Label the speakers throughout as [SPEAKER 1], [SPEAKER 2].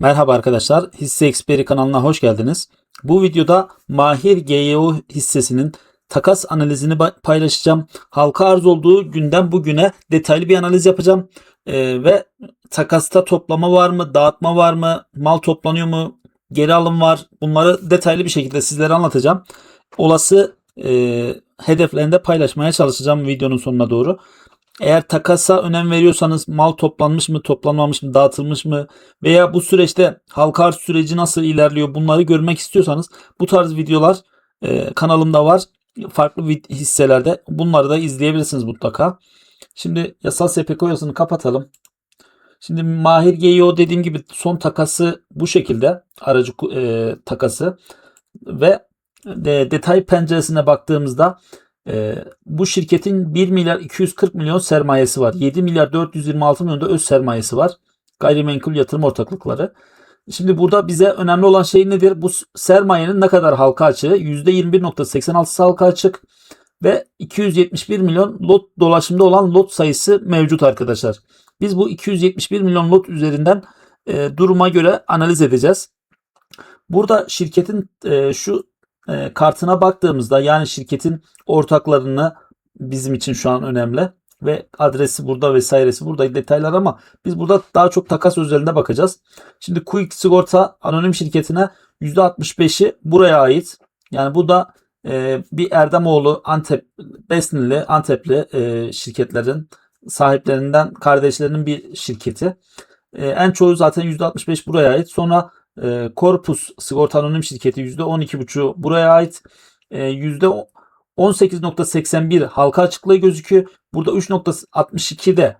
[SPEAKER 1] Merhaba arkadaşlar, Hisse Experi kanalına hoş geldiniz. Bu videoda Mahir GYO hissesinin takas analizini paylaşacağım. Halka arz olduğu günden bugüne detaylı bir analiz yapacağım. Ee, ve takasta toplama var mı, dağıtma var mı, mal toplanıyor mu, geri alım var. Bunları detaylı bir şekilde sizlere anlatacağım. Olası e, hedeflerini de paylaşmaya çalışacağım videonun sonuna doğru. Eğer takasa önem veriyorsanız mal toplanmış mı, toplanmamış mı, dağıtılmış mı veya bu süreçte halka arz süreci nasıl ilerliyor bunları görmek istiyorsanız bu tarz videolar e, kanalımda var. Farklı hisselerde bunları da izleyebilirsiniz mutlaka. Şimdi yasal SPK oyasını kapatalım. Şimdi Mahir GEO dediğim gibi son takası bu şekilde aracı e, takası ve de, detay penceresine baktığımızda e, bu şirketin 1 milyar 240 milyon sermayesi var. 7 milyar 426 milyon da öz sermayesi var. Gayrimenkul yatırım ortaklıkları. Şimdi burada bize önemli olan şey nedir? Bu sermayenin ne kadar halka açığı? %21.86'sı halka açık ve 271 milyon lot dolaşımda olan lot sayısı mevcut arkadaşlar. Biz bu 271 milyon lot üzerinden e, duruma göre analiz edeceğiz. Burada şirketin e, şu e, kartına baktığımızda yani şirketin ortaklarını bizim için şu an önemli ve adresi burada vesairesi burada detaylar ama biz burada daha çok takas özelinde bakacağız. Şimdi Quick Sigorta anonim şirketine %65'i buraya ait. Yani bu da e, bir Erdemoğlu Antep Besnili Antepli e, şirketlerin sahiplerinden kardeşlerinin bir şirketi. E, en çoğu zaten %65 buraya ait. Sonra e, Corpus Sigorta Anonim Şirketi %12,5 buraya ait. E, %18.81 halka açıklığı gözüküyor. Burada 3.62 de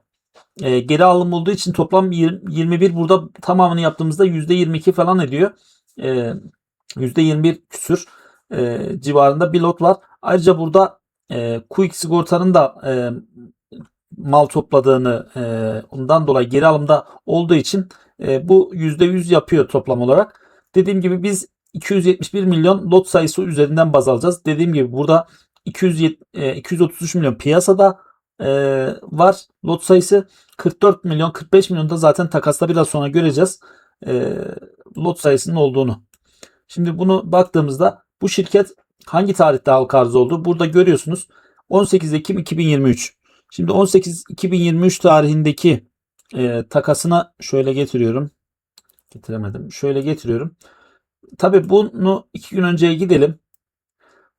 [SPEAKER 1] e, geri alım olduğu için toplam 20, 21 burada tamamını yaptığımızda %22 falan ediyor. E, %21 küsür e, civarında bir lot var. Ayrıca burada e, Quick Sigorta'nın da e, mal topladığını e, ondan dolayı geri alımda olduğu için e, bu %100 yapıyor toplam olarak. Dediğim gibi biz 271 milyon lot sayısı üzerinden baz alacağız. Dediğim gibi burada 207, e, 233 milyon piyasada e, var lot sayısı. 44 milyon 45 milyon da zaten takasta biraz sonra göreceğiz e, lot sayısının olduğunu. Şimdi bunu baktığımızda bu şirket hangi tarihte halka arz oldu? Burada görüyorsunuz 18 Ekim 2023. Şimdi 18 2023 tarihindeki e, takasına şöyle getiriyorum. Getiremedim. Şöyle getiriyorum. Tabii bunu iki gün önceye gidelim.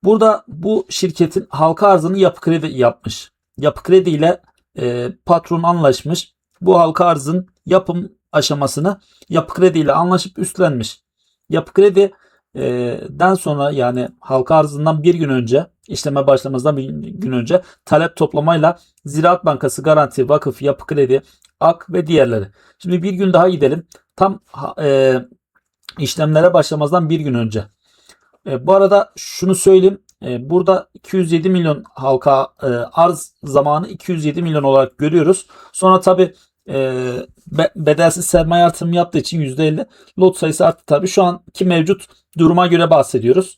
[SPEAKER 1] Burada bu şirketin halka arzını Yapı Kredi yapmış. Yapı Kredi ile e, patron anlaşmış. Bu halka arzın yapım aşamasını Yapı Kredi ile anlaşıp üstlenmiş. Yapı Kredi e, den sonra yani halka arzından bir gün önce işleme başlamasından bir gün önce talep toplamayla Ziraat Bankası, Garanti, Vakıf, Yapı Kredi, AK ve diğerleri. Şimdi bir gün daha gidelim. Tam e, işlemlere başlamazdan bir gün önce. E, bu arada şunu söyleyeyim. E, burada 207 milyon halka e, arz zamanı 207 milyon olarak görüyoruz. Sonra tabi e, be, bedelsiz sermaye artırımı yaptığı için %50 lot sayısı arttı tabi. Şu anki mevcut duruma göre bahsediyoruz.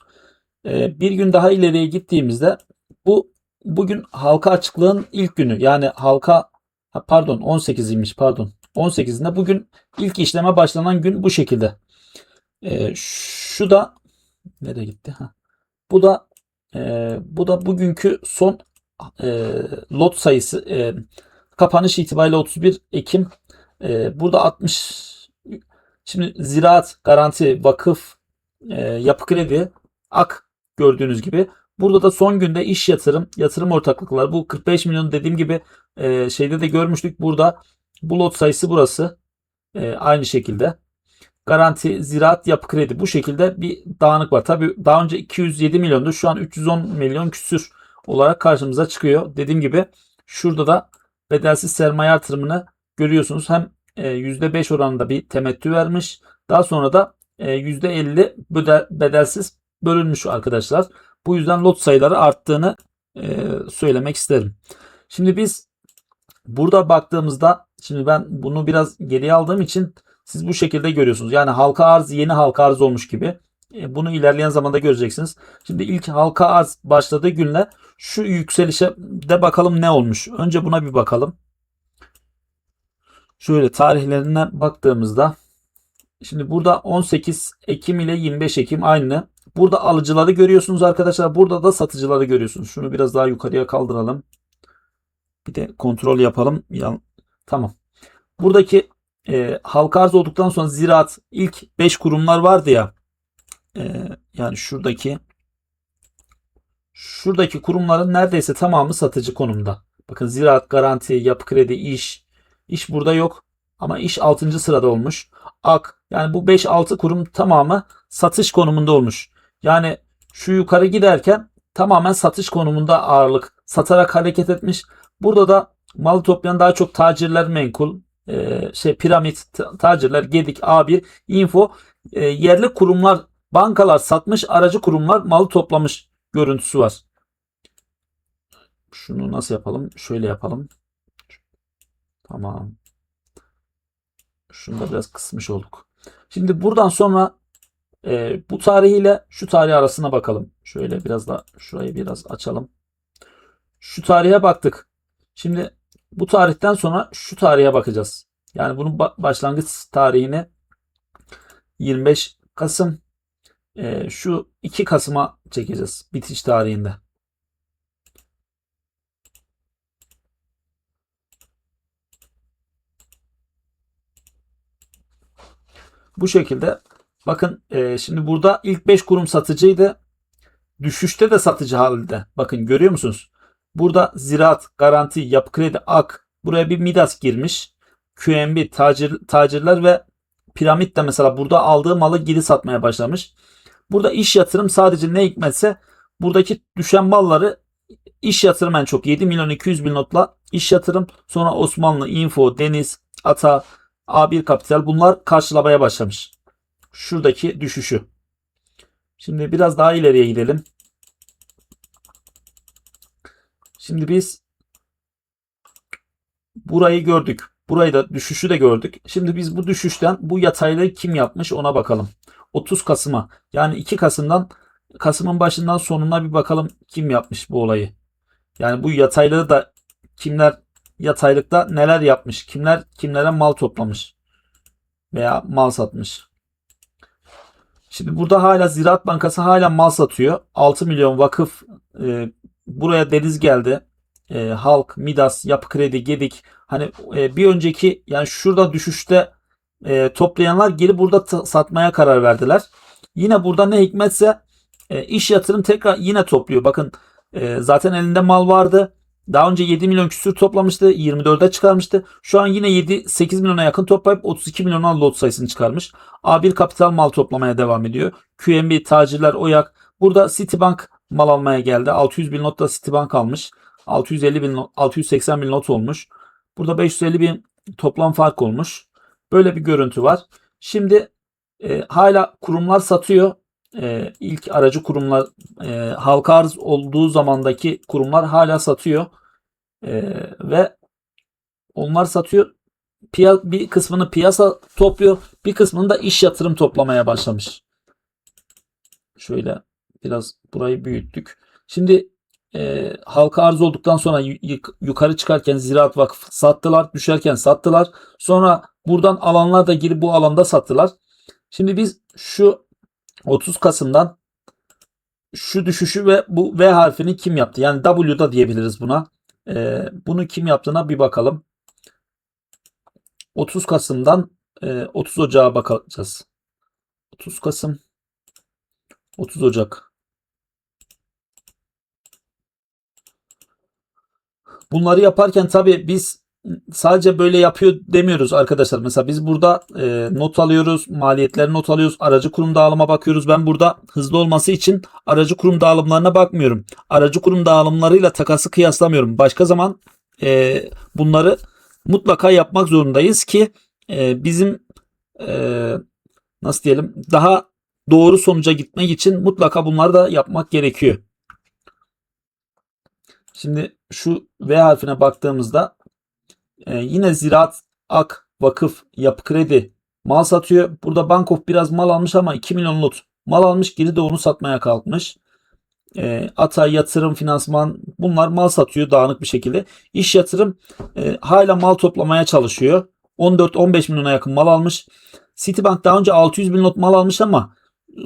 [SPEAKER 1] E, bir gün daha ileriye gittiğimizde bu bugün halka açıklığın ilk günü. Yani halka ha, pardon 18'iymiş pardon. 18'inde bugün ilk işleme başlanan gün bu şekilde. E, şu da nereye gitti? Ha. Bu da e, bu da bugünkü son e, lot sayısı e, kapanış itibariyle 31 Ekim. E, burada 60 şimdi ziraat, garanti, vakıf, e, yapı kredi, ak gördüğünüz gibi. Burada da son günde iş yatırım, yatırım ortaklıkları. Bu 45 milyon dediğim gibi e, şeyde de görmüştük. Burada bu lot sayısı burası. E, aynı şekilde. Garanti, ziraat, yapı kredi bu şekilde bir dağınık var. Tabi daha önce 207 milyondu. Şu an 310 milyon küsür olarak karşımıza çıkıyor. Dediğim gibi şurada da bedelsiz sermaye artırımını görüyorsunuz. Hem e, %5 oranında bir temettü vermiş. Daha sonra da e, %50 bedel, bedelsiz bölünmüş arkadaşlar. Bu yüzden lot sayıları arttığını e, söylemek isterim. Şimdi biz burada baktığımızda şimdi ben bunu biraz geriye aldığım için siz bu şekilde görüyorsunuz. Yani halka arz yeni halka arz olmuş gibi. E, Bunu ilerleyen zamanda göreceksiniz. Şimdi ilk halka arz başladığı günle şu yükselişe de bakalım ne olmuş. Önce buna bir bakalım. Şöyle tarihlerine baktığımızda Şimdi burada 18 Ekim ile 25 Ekim aynı. Burada alıcıları görüyorsunuz arkadaşlar. Burada da satıcıları görüyorsunuz. Şunu biraz daha yukarıya kaldıralım. Bir de kontrol yapalım. Ya, tamam. Buradaki e, halka arz olduktan sonra ziraat ilk 5 kurumlar vardı ya. E, yani şuradaki şuradaki kurumların neredeyse tamamı satıcı konumda. Bakın ziraat, garanti, yapı kredi, iş. İş burada yok. Ama iş 6. sırada olmuş. Ak yani bu 5-6 kurum tamamı satış konumunda olmuş. Yani şu yukarı giderken tamamen satış konumunda ağırlık satarak hareket etmiş. Burada da malı toplayan daha çok tacirler menkul, e, şey piramit ta- tacirler, Gedik, A1, Info e, yerli kurumlar, bankalar satmış, aracı kurumlar malı toplamış görüntüsü var. Şunu nasıl yapalım? Şöyle yapalım. Tamam. Şunu da biraz kısmış olduk. Şimdi buradan sonra e, bu tarihiyle şu tarih arasına bakalım. Şöyle biraz da şurayı biraz açalım. Şu tarihe baktık. Şimdi bu tarihten sonra şu tarihe bakacağız. Yani bunun ba- başlangıç tarihini 25 Kasım e, şu 2 Kasım'a çekeceğiz bitiş tarihinde. Bu şekilde bakın e, şimdi burada ilk 5 kurum satıcıydı. Düşüşte de satıcı halde. Bakın görüyor musunuz? Burada ziraat, garanti, yapı kredi, ak. Buraya bir Midas girmiş. QNB, tacir, tacirler ve piramit de mesela burada aldığı malı geri satmaya başlamış. Burada iş yatırım sadece ne hikmetse buradaki düşen malları iş yatırım en çok 7 milyon 200 bin notla iş yatırım sonra Osmanlı, Info, Deniz, Ata, A1 Kapital bunlar karşılamaya başlamış. Şuradaki düşüşü. Şimdi biraz daha ileriye gidelim. Şimdi biz burayı gördük. Burayı da düşüşü de gördük. Şimdi biz bu düşüşten bu yataylığı kim yapmış ona bakalım. 30 Kasım'a yani 2 Kasım'dan Kasım'ın başından sonuna bir bakalım kim yapmış bu olayı. Yani bu yataylığı da kimler yataylıkta neler yapmış? Kimler kimlere mal toplamış? Veya mal satmış. Şimdi burada hala Ziraat Bankası hala mal satıyor. 6 milyon vakıf e, buraya deniz geldi. E, Halk, Midas, Yapı Kredi, Gedik. Hani e, bir önceki yani şurada düşüşte e, toplayanlar geri burada satmaya karar verdiler. Yine burada ne hikmetse e, iş yatırım tekrar yine topluyor. Bakın e, zaten elinde mal vardı. Daha önce 7 milyon küsür toplamıştı. 24'e çıkarmıştı. Şu an yine 7-8 milyona yakın toplayıp 32 milyona lot sayısını çıkarmış. A1 kapital mal toplamaya devam ediyor. QNB, tacirler, Oyak. Burada Citibank mal almaya geldi. 600 bin not da Citibank almış. 650 bin, not- 680 bin not olmuş. Burada 550 bin toplam fark olmuş. Böyle bir görüntü var. Şimdi e, hala kurumlar satıyor. E, ilk aracı kurumlar e, halka arz olduğu zamandaki kurumlar hala satıyor. E, ve onlar satıyor. Piya, bir kısmını piyasa topluyor. Bir kısmını da iş yatırım toplamaya başlamış. Şöyle biraz burayı büyüttük. Şimdi e, halka arz olduktan sonra yu- yuk- yukarı çıkarken Ziraat Vakfı sattılar. Düşerken sattılar. Sonra buradan alanlar da girip bu alanda sattılar. Şimdi biz şu 30 Kasım'dan şu düşüşü ve bu V harfini kim yaptı? Yani W'da diyebiliriz buna. E, bunu kim yaptığına bir bakalım. 30 Kasım'dan e, 30 Ocak'a bakacağız. 30 Kasım 30 Ocak. Bunları yaparken tabii biz sadece böyle yapıyor demiyoruz arkadaşlar. Mesela biz burada e, not alıyoruz, maliyetleri not alıyoruz, aracı kurum dağılıma bakıyoruz. Ben burada hızlı olması için aracı kurum dağılımlarına bakmıyorum. Aracı kurum dağılımlarıyla takası kıyaslamıyorum. Başka zaman e, bunları mutlaka yapmak zorundayız ki e, bizim e, nasıl diyelim daha doğru sonuca gitmek için mutlaka bunları da yapmak gerekiyor. Şimdi şu V harfine baktığımızda e, yine ziraat, ak, vakıf, yapı kredi mal satıyor. Burada Bankof biraz mal almış ama 2 milyon lot mal almış. Geri de onu satmaya kalkmış. E, Ata, yatırım, finansman bunlar mal satıyor dağınık bir şekilde. İş yatırım e, hala mal toplamaya çalışıyor. 14-15 milyona yakın mal almış. Citibank daha önce 600 bin lot mal almış ama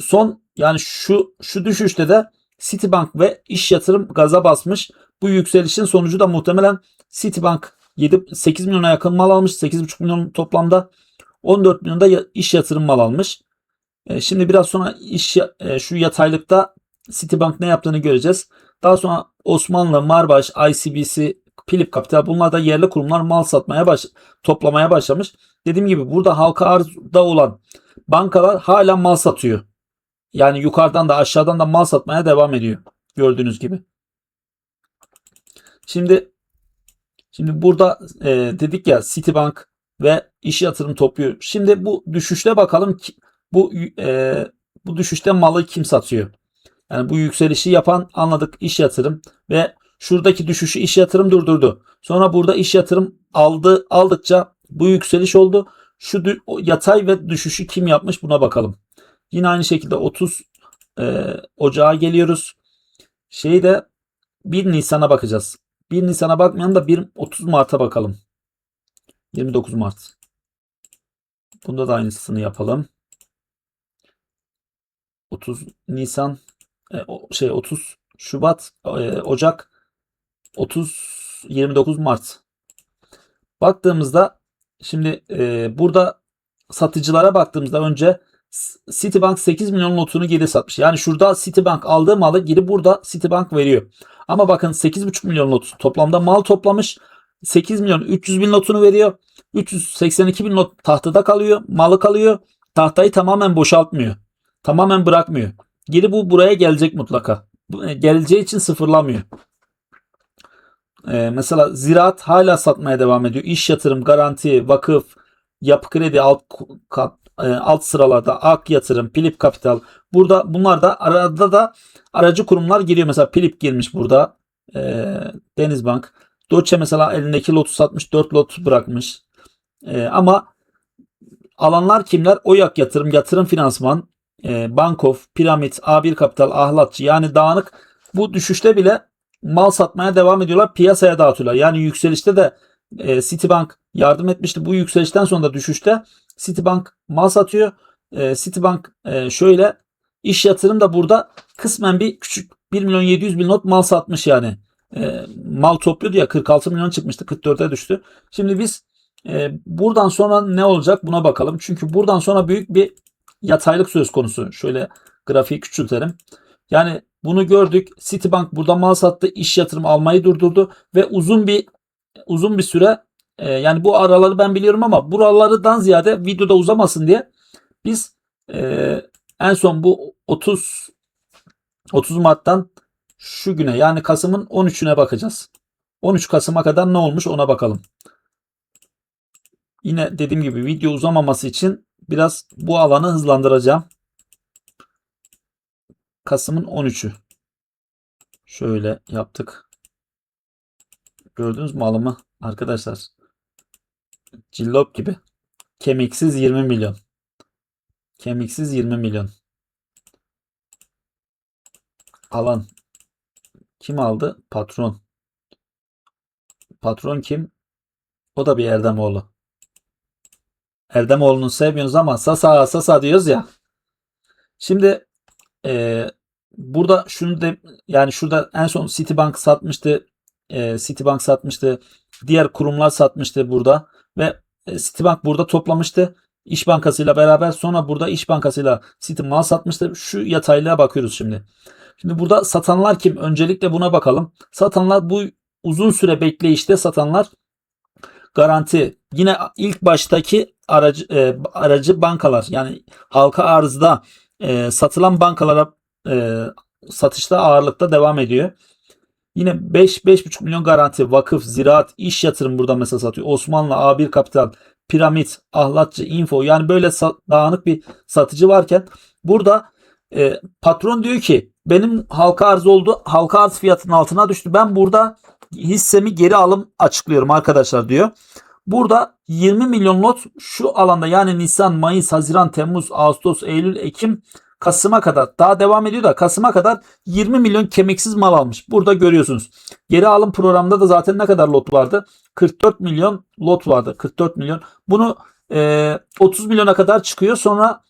[SPEAKER 1] son yani şu şu düşüşte de Citibank ve iş yatırım gaza basmış. Bu yükselişin sonucu da muhtemelen Citibank 7 8 milyona yakın mal almış. 8,5 milyon toplamda 14 milyon da iş yatırım mal almış. E, Şimdi biraz sonra iş e, şu yataylıkta Citibank ne yaptığını göreceğiz. Daha sonra Osmanlı, Marbaş, ICBC, Philip Capital bunlar da yerli kurumlar mal satmaya baş toplamaya başlamış. Dediğim gibi burada halka arzda olan bankalar hala mal satıyor. Yani yukarıdan da aşağıdan da mal satmaya devam ediyor. Gördüğünüz gibi. Şimdi şimdi burada e, dedik ya Citibank ve iş yatırım topluyor. Şimdi bu düşüşte bakalım ki, bu e, bu düşüşte malı kim satıyor? Yani bu yükselişi yapan anladık iş yatırım ve şuradaki düşüşü iş yatırım durdurdu. Sonra burada iş yatırım aldı aldıkça bu yükseliş oldu. Şu yatay ve düşüşü kim yapmış buna bakalım. Yine aynı şekilde 30 e, Ocağa geliyoruz. Şeyi de 1 Nisan'a bakacağız. 1 Nisan'a bakmayalım da 1 30 Mart'a bakalım. 29 Mart. Bunda da aynısını yapalım. 30 Nisan e, şey 30 Şubat e, Ocak 30 29 Mart. Baktığımızda şimdi e, burada satıcılara baktığımızda önce Citibank 8 milyon lotunu geri satmış. Yani şurada Citibank aldığı malı geri burada Citibank veriyor. Ama bakın 8,5 milyon lot toplamda mal toplamış. 8 milyon 300 bin lotunu veriyor. 382 bin lot tahtada kalıyor. Malı kalıyor. Tahtayı tamamen boşaltmıyor. Tamamen bırakmıyor. Geri bu buraya gelecek mutlaka. E, Geleceği için sıfırlamıyor. Ee, mesela ziraat hala satmaya devam ediyor. İş yatırım, garanti, vakıf, yapı kredi alt kat, alt sıralarda Ak Yatırım, Philip Capital. Burada bunlar da arada da aracı kurumlar giriyor. Mesela Philip girmiş burada. E, Denizbank. Deutsche mesela elindeki lotu satmış. 4 lot bırakmış. E, ama alanlar kimler? Oyak Yatırım, Yatırım Finansman, e, Bankof, Piramit, A1 Kapital, Ahlatçı. Yani dağınık bu düşüşte bile mal satmaya devam ediyorlar. Piyasaya dağıtıyorlar. Yani yükselişte de e, Citibank yardım etmişti. Bu yükselişten sonra da düşüşte Citibank mal satıyor. E, Citibank e, şöyle iş yatırım da burada kısmen bir küçük 1 milyon 700 bin not mal satmış yani. E, mal topluyordu ya 46 milyon çıkmıştı 44'e düştü. Şimdi biz e, buradan sonra ne olacak buna bakalım. Çünkü buradan sonra büyük bir yataylık söz konusu. Şöyle grafiği küçültelim. Yani bunu gördük. Citibank burada mal sattı. iş yatırım almayı durdurdu ve uzun bir uzun bir süre e, yani bu araları ben biliyorum ama buralardan ziyade videoda uzamasın diye biz e, en son bu 30 30 Mart'tan şu güne yani Kasım'ın 13'üne bakacağız. 13 Kasım'a kadar ne olmuş ona bakalım. Yine dediğim gibi video uzamaması için biraz bu alanı hızlandıracağım. Kasım'ın 13'ü. Şöyle yaptık. Gördünüz mü alımı arkadaşlar? Cillop gibi. Kemiksiz 20 milyon. Kemiksiz 20 milyon. Alan. Kim aldı? Patron. Patron kim? O da bir Erdemoğlu. Erdemoğlu'nu sevmiyoruz ama Sasa Sasa diyoruz ya. Şimdi e, burada şunu de yani şurada en son Citibank satmıştı. E, Citibank satmıştı. Diğer kurumlar satmıştı burada ve e, Citibank burada toplamıştı. İş Bankası'yla beraber sonra burada İş Bankası'yla Citi mal satmıştı. Şu yataylığa bakıyoruz şimdi. Şimdi burada satanlar kim? Öncelikle buna bakalım. Satanlar bu uzun süre bekleyişte satanlar garanti. Yine ilk baştaki aracı e, aracı bankalar yani halka arzda e, satılan bankalara e, satışta ağırlıkta devam ediyor. Yine 5 5,5 milyon garanti, vakıf, ziraat, iş yatırım burada mesela satıyor. Osmanlı, A1 Kapital, Piramit, Ahlatçı, Info yani böyle dağınık bir satıcı varken burada e, patron diyor ki benim halka arz oldu. Halka arz fiyatının altına düştü. Ben burada hissemi geri alım açıklıyorum arkadaşlar diyor. Burada 20 milyon lot şu alanda yani Nisan, Mayıs, Haziran, Temmuz, Ağustos, Eylül, Ekim, Kasım'a kadar daha devam ediyor da Kasım'a kadar 20 milyon kemiksiz mal almış. Burada görüyorsunuz. Geri alım programında da zaten ne kadar lot vardı? 44 milyon lot vardı. 44 milyon. Bunu e, 30 milyona kadar çıkıyor. Sonra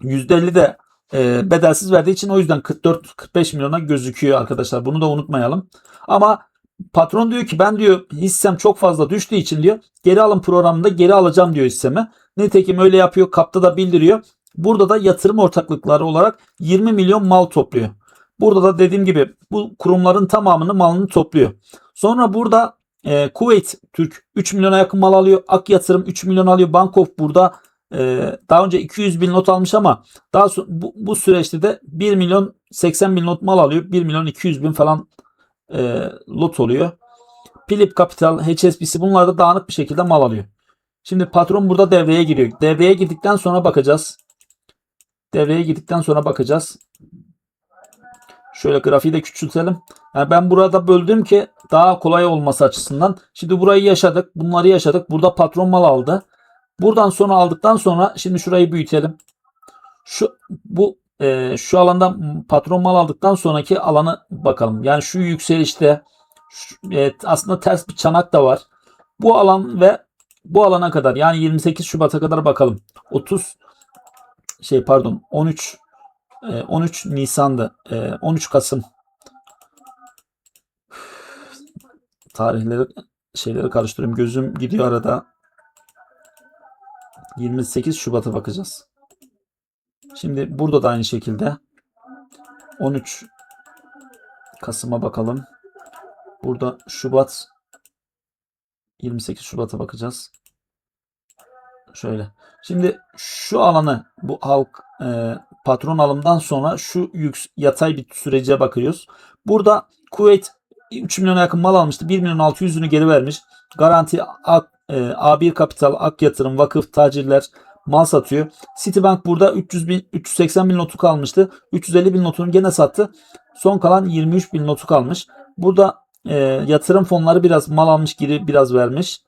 [SPEAKER 1] %50 de e, bedelsiz verdiği için o yüzden 44-45 milyona gözüküyor arkadaşlar. Bunu da unutmayalım. Ama patron diyor ki ben diyor hissem çok fazla düştüğü için diyor geri alım programında geri alacağım diyor hissemi. Nitekim öyle yapıyor. Kapta da bildiriyor. Burada da yatırım ortaklıkları olarak 20 milyon mal topluyor. Burada da dediğim gibi bu kurumların tamamını malını topluyor. Sonra burada e, Kuveyt Türk 3 milyona yakın mal alıyor. Ak Yatırım 3 milyon alıyor. Bankof burada e, daha önce 200 bin not almış ama daha so- bu, bu süreçte de 1 milyon 80 bin not mal alıyor. 1 milyon 200 bin falan e, lot oluyor. Philip Capital, HSBC bunlar da dağınık bir şekilde mal alıyor. Şimdi patron burada devreye giriyor. Devreye girdikten sonra bakacağız. Devreye girdikten sonra bakacağız. Şöyle grafiği de küçültelim. Yani ben burada böldüm ki daha kolay olması açısından. Şimdi burayı yaşadık. Bunları yaşadık. Burada patron mal aldı. Buradan sonra aldıktan sonra şimdi şurayı büyütelim. Şu bu e, şu alanda patron mal aldıktan sonraki alanı bakalım. Yani şu yükselişte şu- e, aslında ters bir çanak da var. Bu alan ve bu alana kadar yani 28 Şubat'a kadar bakalım. 30 şey pardon 13 e, 13 Nisan'dı. E, 13 Kasım tarihleri şeyleri karıştırıyorum. Gözüm gidiyor arada. 28 Şubat'a bakacağız. Şimdi burada da aynı şekilde 13 Kasım'a bakalım. Burada Şubat 28 Şubat'a bakacağız. Şöyle. Şimdi şu alanı bu halk e, patron alımdan sonra şu yük, yatay bir sürece bakıyoruz. Burada Kuveyt 3 milyona yakın mal almıştı. 1 milyon 600'ünü geri vermiş. Garanti A, e, A1 Kapital, Ak Yatırım, Vakıf, Tacirler mal satıyor. Citibank burada 300 bin, 380 bin notu kalmıştı. 350 bin notunu gene sattı. Son kalan 23 bin notu kalmış. Burada e, yatırım fonları biraz mal almış geri biraz vermiş.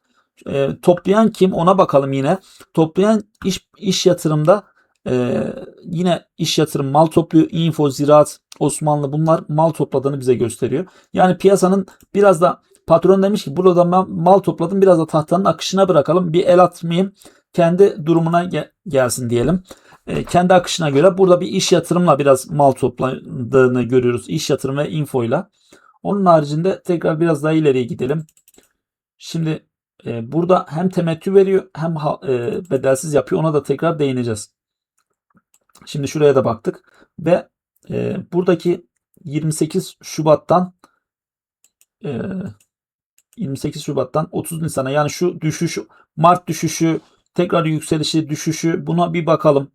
[SPEAKER 1] E, toplayan kim ona bakalım yine. Toplayan iş, iş yatırımda e, yine iş yatırım mal topluyor. Info, Ziraat, Osmanlı bunlar mal topladığını bize gösteriyor. Yani piyasanın biraz da patron demiş ki burada ben mal topladım biraz da tahtanın akışına bırakalım. Bir el atmayayım kendi durumuna ge- gelsin diyelim. E, kendi akışına göre burada bir iş yatırımla biraz mal topladığını görüyoruz. İş yatırım ve infoyla. Onun haricinde tekrar biraz daha ileriye gidelim. Şimdi e, burada hem temettü veriyor hem e, bedelsiz yapıyor. Ona da tekrar değineceğiz. Şimdi şuraya da baktık ve e, buradaki 28 Şubat'tan e, 28 Şubat'tan 30 Nisan'a yani şu düşüş Mart düşüşü tekrar yükselişi düşüşü buna bir bakalım.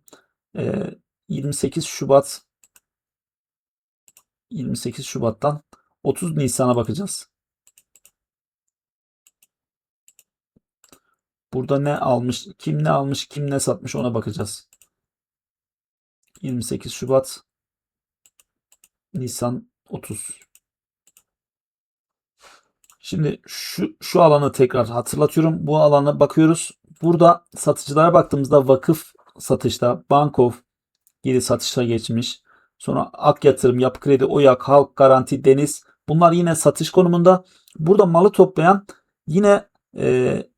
[SPEAKER 1] E, 28 Şubat 28 Şubat'tan 30 Nisan'a bakacağız. Burada ne almış, kim ne almış, kim ne satmış ona bakacağız. 28 Şubat Nisan 30. Şimdi şu şu alanı tekrar hatırlatıyorum. Bu alana bakıyoruz. Burada satıcılara baktığımızda vakıf satışta, Bankof geri satışa geçmiş. Sonra Ak Yatırım, Yapı Kredi, Oyak, Halk Garanti, Deniz bunlar yine satış konumunda. Burada malı toplayan yine e,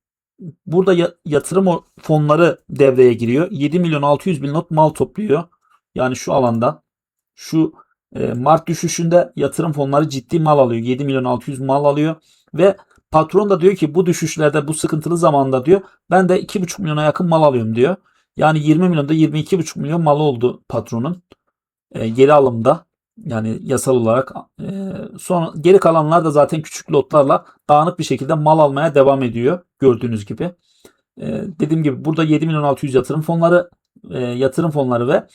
[SPEAKER 1] burada ya- yatırım fonları devreye giriyor. 7 milyon 600 bin not mal topluyor. Yani şu alanda şu e, Mart düşüşünde yatırım fonları ciddi mal alıyor. 7 milyon 600 mal alıyor ve patron da diyor ki bu düşüşlerde bu sıkıntılı zamanda diyor ben de 2,5 milyona yakın mal alıyorum diyor. Yani 20 milyonda 22,5 milyon mal oldu patronun e, geri alımda yani yasal olarak e, sonra geri kalanlar da zaten küçük lotlarla dağınık bir şekilde mal almaya devam ediyor gördüğünüz gibi. E, dediğim gibi burada 7 milyon 600 yatırım fonları e, yatırım fonları ve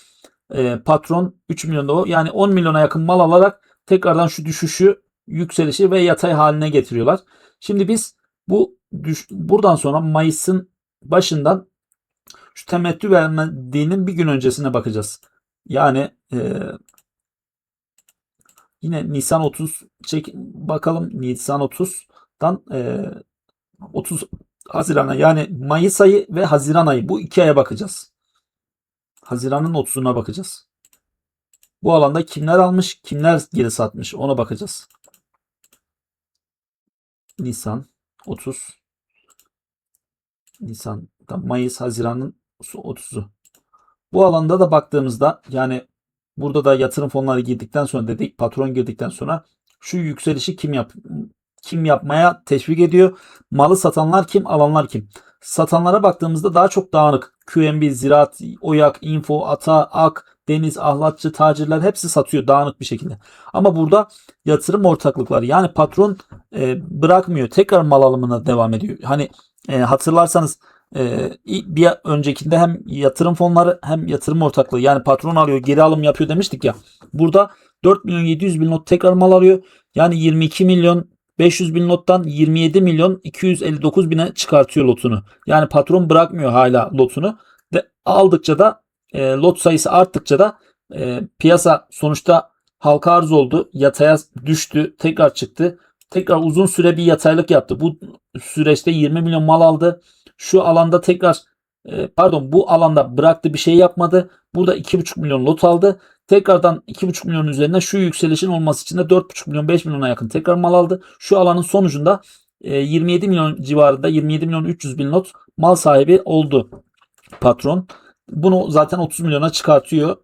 [SPEAKER 1] e, patron 3 milyon o yani 10 milyona yakın mal alarak tekrardan şu düşüşü yükselişi ve yatay haline getiriyorlar. Şimdi biz bu düş, buradan sonra Mayıs'ın başından şu temettü vermediğinin bir gün öncesine bakacağız. Yani e, yine Nisan 30 çek bakalım Nisan 30'dan e, 30 Haziran'a yani Mayıs ayı ve Haziran ayı bu iki aya bakacağız. Haziran'ın 30'una bakacağız. Bu alanda kimler almış, kimler geri satmış ona bakacağız. Nisan 30 Nisan Mayıs, Haziran'ın 30'u. Bu alanda da baktığımızda yani burada da yatırım fonları girdikten sonra dedik patron girdikten sonra şu yükselişi kim yap kim yapmaya teşvik ediyor? Malı satanlar kim, alanlar kim? Satanlara baktığımızda daha çok dağınık. QNB, Ziraat, Oyak, Info, Ata, Ak, Deniz, Ahlatçı, tacirler hepsi satıyor dağınık bir şekilde. Ama burada yatırım ortaklıkları yani patron e, bırakmıyor. Tekrar mal alımına devam ediyor. Hani e, hatırlarsanız e, bir öncekinde hem yatırım fonları hem yatırım ortaklığı yani patron alıyor geri alım yapıyor demiştik ya. Burada 4 milyon 700 bin not tekrar mal alıyor. Yani 22 milyon 500 bin lottan 27 milyon 259 bine çıkartıyor lotunu. Yani patron bırakmıyor hala lotunu. Ve aldıkça da e, lot sayısı arttıkça da e, piyasa sonuçta halka arz oldu. Yataya düştü. Tekrar çıktı. Tekrar uzun süre bir yataylık yaptı. Bu süreçte 20 milyon mal aldı. Şu alanda tekrar e, pardon bu alanda bıraktı bir şey yapmadı. Burada 2,5 milyon lot aldı. Tekrardan 2,5 milyon üzerine şu yükselişin olması için de 4,5 milyon 5 milyona yakın tekrar mal aldı. Şu alanın sonucunda 27 milyon civarında 27 milyon 300 bin lot mal sahibi oldu patron. Bunu zaten 30 milyona çıkartıyor.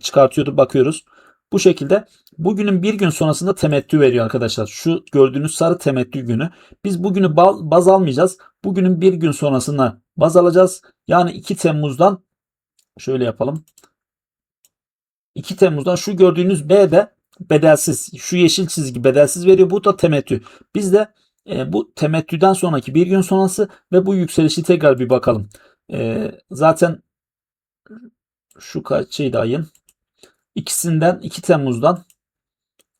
[SPEAKER 1] Çıkartıyordu bakıyoruz. Bu şekilde bugünün bir gün sonrasında temettü veriyor arkadaşlar. Şu gördüğünüz sarı temettü günü. Biz bugünü baz almayacağız. Bugünün bir gün sonrasına baz alacağız. Yani 2 Temmuz'dan şöyle yapalım. 2 Temmuz'dan şu gördüğünüz B de bedelsiz. Şu yeşil çizgi bedelsiz veriyor. Bu da temettü. Biz de e, bu temettüden sonraki bir gün sonrası ve bu yükselişi tekrar bir bakalım. E, zaten şu kaç şeydi ayın? İkisinden 2 Temmuz'dan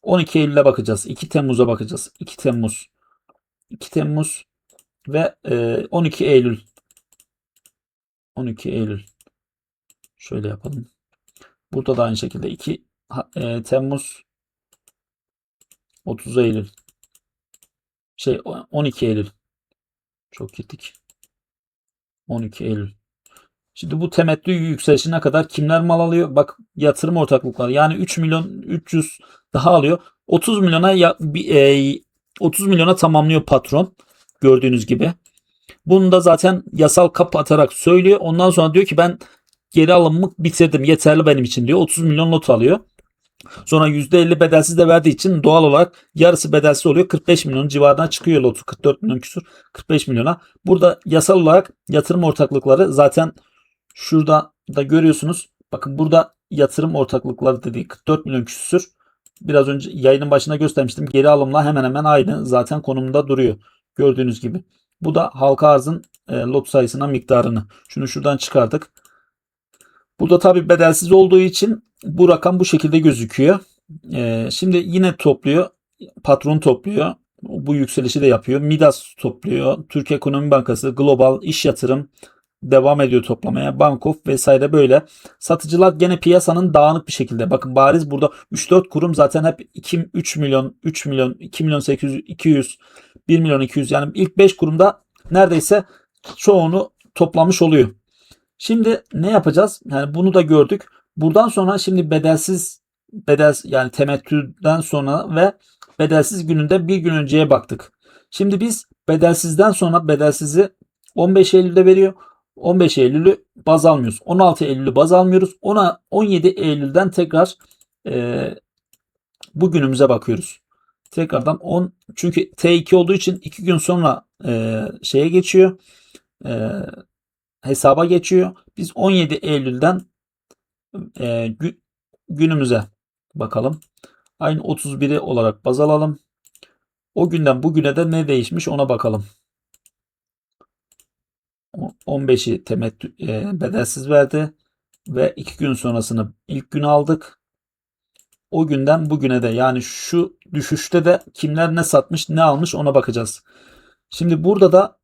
[SPEAKER 1] 12 Eylül'e bakacağız. 2 Temmuz'a bakacağız. 2 Temmuz. 2 Temmuz ve e, 12 Eylül. 12 Eylül. Şöyle yapalım. Burada da aynı şekilde 2 e, Temmuz 30 Eylül. Şey 12 Eylül. Çok gittik. 12 Eylül. Şimdi bu temettü yükselişine kadar kimler mal alıyor? Bak yatırım ortaklıkları yani 3 milyon 300 daha alıyor. 30 milyona ya, e, 30 milyona tamamlıyor patron. Gördüğünüz gibi. Bunu da zaten yasal kapı atarak söylüyor. Ondan sonra diyor ki ben geri alımımı bitirdim. Yeterli benim için diyor. 30 milyon not alıyor. Sonra %50 bedelsiz de verdiği için doğal olarak yarısı bedelsiz oluyor. 45 milyon civarına çıkıyor lotu. 44 milyon küsur 45 milyona. Burada yasal olarak yatırım ortaklıkları zaten şurada da görüyorsunuz. Bakın burada yatırım ortaklıkları dediği 44 milyon küsür. Biraz önce yayının başında göstermiştim. Geri alımla hemen hemen aynı zaten konumunda duruyor. Gördüğünüz gibi. Bu da halka arzın e, lot sayısına miktarını. Şunu şuradan çıkardık. Burada tabi bedelsiz olduğu için bu rakam bu şekilde gözüküyor. Ee, şimdi yine topluyor. Patron topluyor. Bu yükselişi de yapıyor. Midas topluyor. Türkiye Ekonomi Bankası, Global, İş Yatırım devam ediyor toplamaya. Bankof vesaire böyle. Satıcılar gene piyasanın dağınık bir şekilde. Bakın bariz burada 3-4 kurum zaten hep 2 3 milyon, 3 milyon, 2 milyon 800, 200, 1 milyon 200 yani ilk 5 kurumda neredeyse çoğunu toplamış oluyor. Şimdi ne yapacağız? Yani bunu da gördük. Buradan sonra şimdi bedelsiz bedel yani temettüden sonra ve bedelsiz gününde bir gün önceye baktık. Şimdi biz bedelsizden sonra bedelsizi 15 Eylül'de veriyor. 15 Eylül'ü baz almıyoruz. 16 Eylül'ü baz almıyoruz. Ona 17 Eylül'den tekrar e, bugünümüze bakıyoruz. Tekrardan 10 çünkü T2 olduğu için 2 gün sonra e, şeye geçiyor. E, hesaba geçiyor. Biz 17 Eylül'den e, gü, günümüze bakalım. Aynı 31'i olarak baz alalım. O günden bugüne de ne değişmiş ona bakalım. 15'i temettü e, bedelsiz verdi ve 2 gün sonrasını ilk gün aldık. O günden bugüne de yani şu düşüşte de kimler ne satmış ne almış ona bakacağız. Şimdi burada da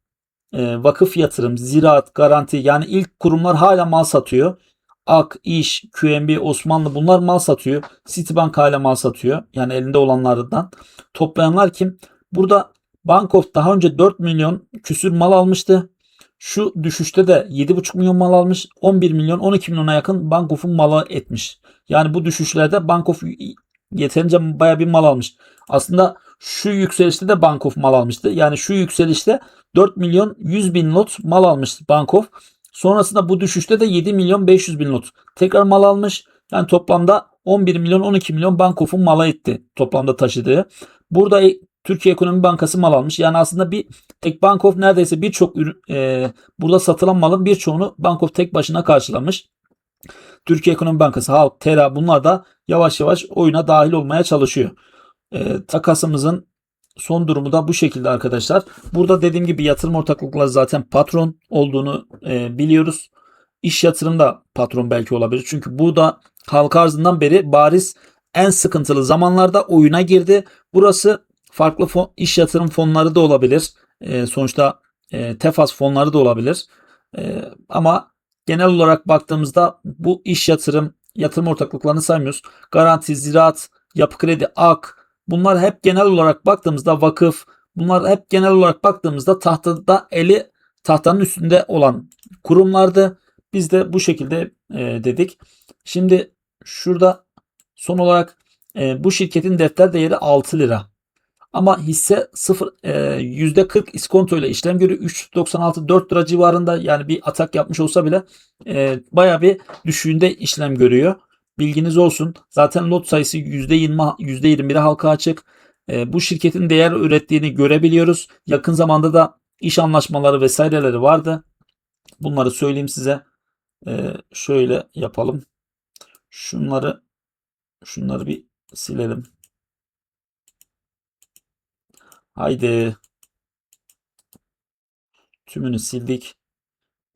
[SPEAKER 1] e, vakıf yatırım, ziraat, garanti yani ilk kurumlar hala mal satıyor. Ak, İş, QNB, Osmanlı bunlar mal satıyor. Citibank hala mal satıyor. Yani elinde olanlardan. Toplayanlar kim? Burada Bankof daha önce 4 milyon küsür mal almıştı. Şu düşüşte de 7,5 milyon mal almış. 11 milyon 12 milyona yakın Bankof'un malı etmiş. Yani bu düşüşlerde Bankof yeterince baya bir mal almış. Aslında şu yükselişte de Bankof mal almıştı. Yani şu yükselişte 4 milyon 100 bin lot mal almış Bankof. Sonrasında bu düşüşte de 7 milyon 500 bin lot tekrar mal almış. Yani toplamda 11 milyon 12 milyon Bankof'un mala etti toplamda taşıdığı. Burada Türkiye Ekonomi Bankası mal almış. Yani aslında bir tek Bankof neredeyse birçok e, burada satılan malın birçoğunu Bankof tek başına karşılamış. Türkiye Ekonomi Bankası, Halk, Tera bunlar da yavaş yavaş oyuna dahil olmaya çalışıyor. E, takasımızın son durumu da bu şekilde arkadaşlar. Burada dediğim gibi yatırım ortaklıkları zaten patron olduğunu e, biliyoruz. İş yatırım da patron belki olabilir. Çünkü bu da halka arzından beri bariz en sıkıntılı zamanlarda oyuna girdi. Burası farklı fon, iş yatırım fonları da olabilir. E, sonuçta e, tefas fonları da olabilir. E, ama genel olarak baktığımızda bu iş yatırım yatırım ortaklıklarını saymıyoruz. Garanti, ziraat, yapı kredi, ak bunlar hep genel olarak baktığımızda vakıf bunlar hep genel olarak baktığımızda tahtada eli tahtanın üstünde olan kurumlardı. Biz de bu şekilde e, dedik. Şimdi şurada son olarak e, bu şirketin defter değeri 6 lira. Ama hisse 0 e, %40 iskonto ile işlem görüyor. 3.96 4 lira civarında yani bir atak yapmış olsa bile e, baya bir düşüğünde işlem görüyor. Bilginiz olsun. Zaten lot sayısı %20 %21'e halka açık. E, bu şirketin değer ürettiğini görebiliyoruz. Yakın zamanda da iş anlaşmaları vesaireleri vardı. Bunları söyleyeyim size. E, şöyle yapalım. Şunları şunları bir silelim. Haydi. Tümünü sildik.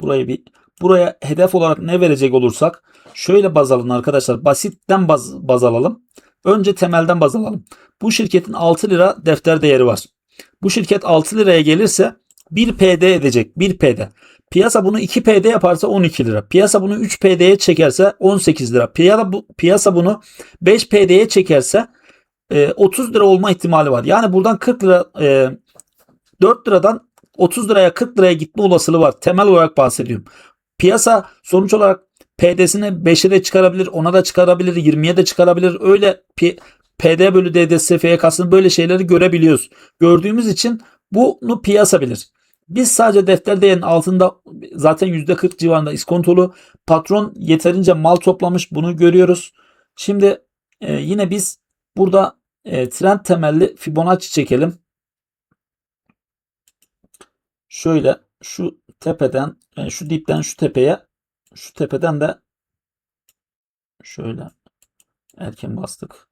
[SPEAKER 1] Burayı bir buraya hedef olarak ne verecek olursak şöyle baz alın arkadaşlar. Basitten baz, baz alalım. Önce temelden baz alalım. Bu şirketin 6 lira defter değeri var. Bu şirket 6 liraya gelirse 1 PD edecek. 1 PD. Piyasa bunu 2 PD yaparsa 12 lira. Piyasa bunu 3 PD'ye çekerse 18 lira. Piyasa, bu, piyasa bunu 5 PD'ye çekerse e, 30 lira olma ihtimali var. Yani buradan 40 lira e, 4 liradan 30 liraya 40 liraya gitme olasılığı var. Temel olarak bahsediyorum. Piyasa sonuç olarak PD'sini 5'e de çıkarabilir, 10'a da çıkarabilir, 20'ye de çıkarabilir. Öyle PD bölü DDS FYK'sını böyle şeyleri görebiliyoruz. Gördüğümüz için bunu piyasa bilir. Biz sadece defter değerinin altında zaten %40 civarında iskontolu. Patron yeterince mal toplamış bunu görüyoruz. Şimdi e, yine biz burada e, trend temelli Fibonacci çekelim. Şöyle şu tepeden yani şu dipten şu tepeye şu tepeden de şöyle erken bastık.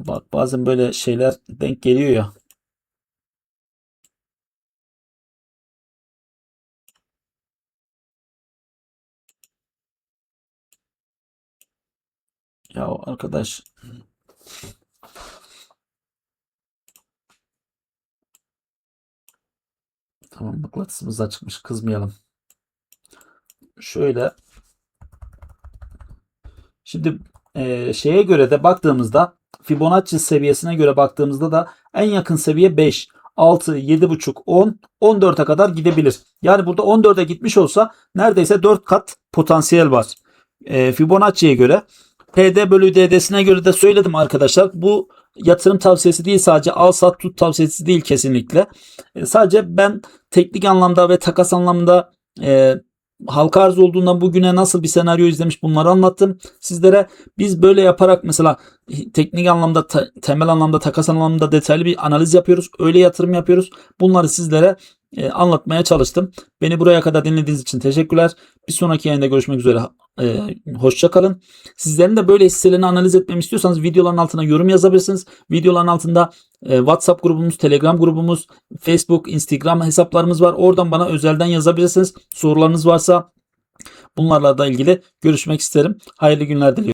[SPEAKER 1] Bak bazen böyle şeyler denk geliyor ya. Ya arkadaş Tamam mıknatısımız da çıkmış. Kızmayalım. Şöyle Şimdi e, şeye göre de baktığımızda Fibonacci seviyesine göre baktığımızda da en yakın seviye 5, 6, 7,5, 10, 14'e kadar gidebilir. Yani burada 14'e gitmiş olsa neredeyse 4 kat potansiyel var. E, Fibonacci'ye göre PD bölü DD'sine göre de söyledim arkadaşlar. Bu yatırım tavsiyesi değil sadece al sat tut tavsiyesi değil kesinlikle. E, sadece ben teknik anlamda ve takas anlamda e, halka arz olduğundan bugüne nasıl bir senaryo izlemiş bunları anlattım. Sizlere biz böyle yaparak mesela teknik anlamda temel anlamda takas anlamda detaylı bir analiz yapıyoruz. Öyle yatırım yapıyoruz. Bunları sizlere e, anlatmaya çalıştım. Beni buraya kadar dinlediğiniz için teşekkürler. Bir sonraki yayında görüşmek üzere. E, hoşça kalın. Sizlerin de böyle hisselerini analiz etmemi istiyorsanız videoların altına yorum yazabilirsiniz. Videoların altında e, WhatsApp grubumuz, Telegram grubumuz, Facebook, Instagram hesaplarımız var. Oradan bana özelden yazabilirsiniz. Sorularınız varsa bunlarla da ilgili görüşmek isterim. Hayırlı günler diliyorum.